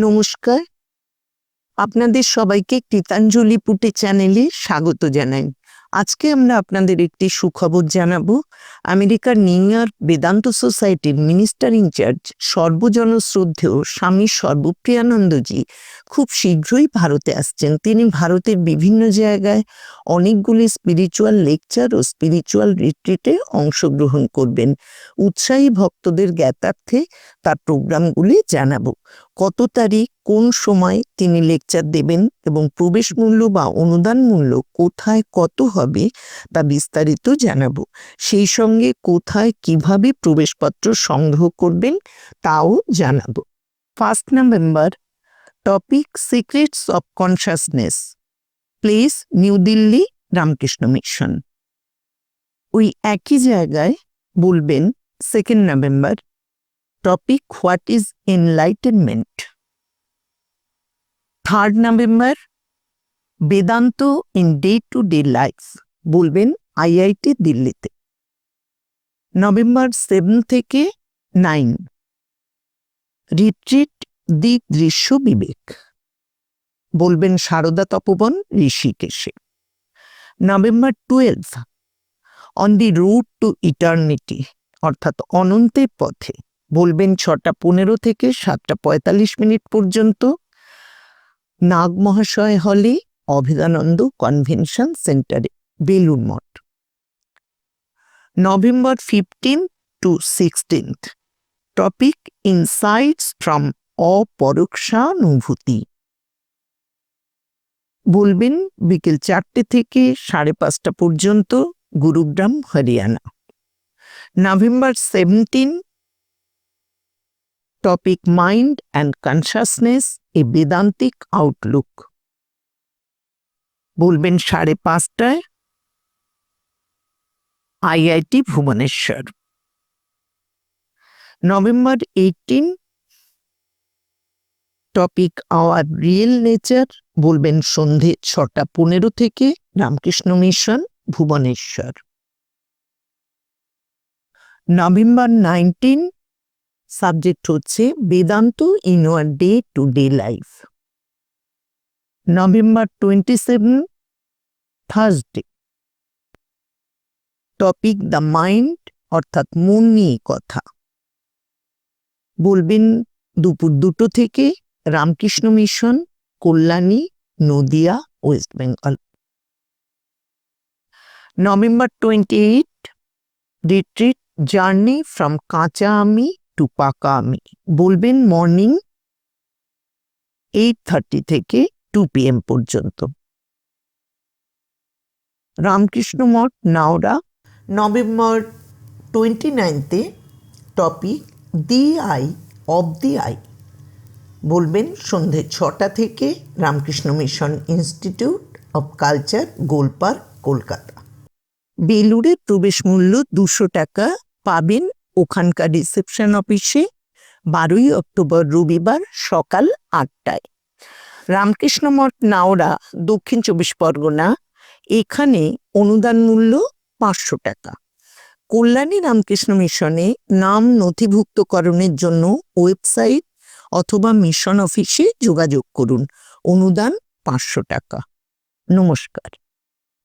নমস্কার। আপনাদের সবাইকে কৃতাঞ্জলি পুটে চ্যানেলে স্বাগত জানাই। আজকে আমরা আপনাদের একটি সুখবর জানাব। আমেরিকার নিউ ইয়র্ক বেদান্ত সোসাইটির মিনিস্টার ইনচার্জ সর্বজন শ্রদ্ধেয় স্বামী সর্বপ্রিয়ানন্দজি খুব শীঘ্রই ভারতে আসছেন। তিনি ভারতের বিভিন্ন জায়গায় অনেকগুলি স্পিরিচুয়াল লেকচার ও স্পিরিচুয়াল রিট্রিটে অংশগ্রহণ করবেন। উৎসাহী ভক্তদের জ্ঞাতার্থে তার প্রোগ্রামগুলি জানাব। কত তারিখ, কোন সময় তিনি লেকচার দেবেন এবং প্রবেশ মূল্য বা অনুদান মূল্য কোথায় কত হবে তা বিস্তারিত জানাব। সেই সঙ্গে কোথায় কীভাবে প্রবেশপত্র সংগ্রহ করবেন তাও জানাব। First November topic secrets of consciousness place New Delhi Ramakrishna mission ওই একই জায়গায় বলবেন second November topic what is enlightenment third November Vedanta in day to day life বলবেন আইআইটি দিল্লিতে। নভেম্বর সেভেন থেকে নাইন। রিট্রিট দি দৃশ্য বিবেক বলবেন Sarada Tapovan ঋষিকেশে। November twelve on the route to eternity অর্থাৎ অনন্তের পথে বলবেন ছটা পনেরো থেকে সাতটা পঁয়তাল্লিশ মিনিট পর্যন্ত নাগ মহাশয় হলে অভেদানন্দ কনভেনশন সেন্টারে Belur Math. November fifteen to sixteenth topic insights from Aparokshanubhuti. বলবেন, বিকেল চারটে থেকে সাড়ে পাঁচটা পর্যন্ত Gurugram, Haryana. November seventeen topic mind and consciousness a vedantic outlook বলবেন সাড়ে পাঁচটায়। IIT Bhubaneswar. November eighteen topic our real nature বলবেন সন্ধে ছটা পনেরো থেকে। Ramakrishna mission, Bhubaneswar. November nineteen subject হচ্ছে Vedanta in our day to day life. November twenty seven Thursday topic the mind অর্থাৎ মন নিয়ে কথা। বলবেন, দুপুর দুটো থেকে Ramakrishna mission, Kalyani, Nadia, West Bengal. November twenty eight retreat journey from কাঁচা আমি টু পাকা আমি। বলবেন মর্নিং এইট থার্টি থেকে টু পিএম পর্যন্ত। রামকৃষ্ণ মঠ, নাওড়া, November twenty নাইনতে topic the eye of the I বলবেন সন্ধে ছটা থেকে Ramakrishna mission institute of culture Golpark Kolkata বেলুড়ে প্রবেশ মূল্য দুশো টাকা, পাবেন ওখানকার রিসেপশন অফিসে বারোই অক্টোবর রবিবার সকাল আটটায়। রামকৃষ্ণ মঠ নাওড়া, দক্ষিণ চব্বিশ পরগনা, এখানে অনুদান মূল্য পাঁচশো টাকা। কল্যাণী রামকৃষ্ণ মিশনে নাম নথিভুক্তকরণের জন্য ওয়েবসাইট অথবা মিশন অফিসে যোগাযোগ করুন। অনুদান পাঁচশো টাকা। নমস্কার।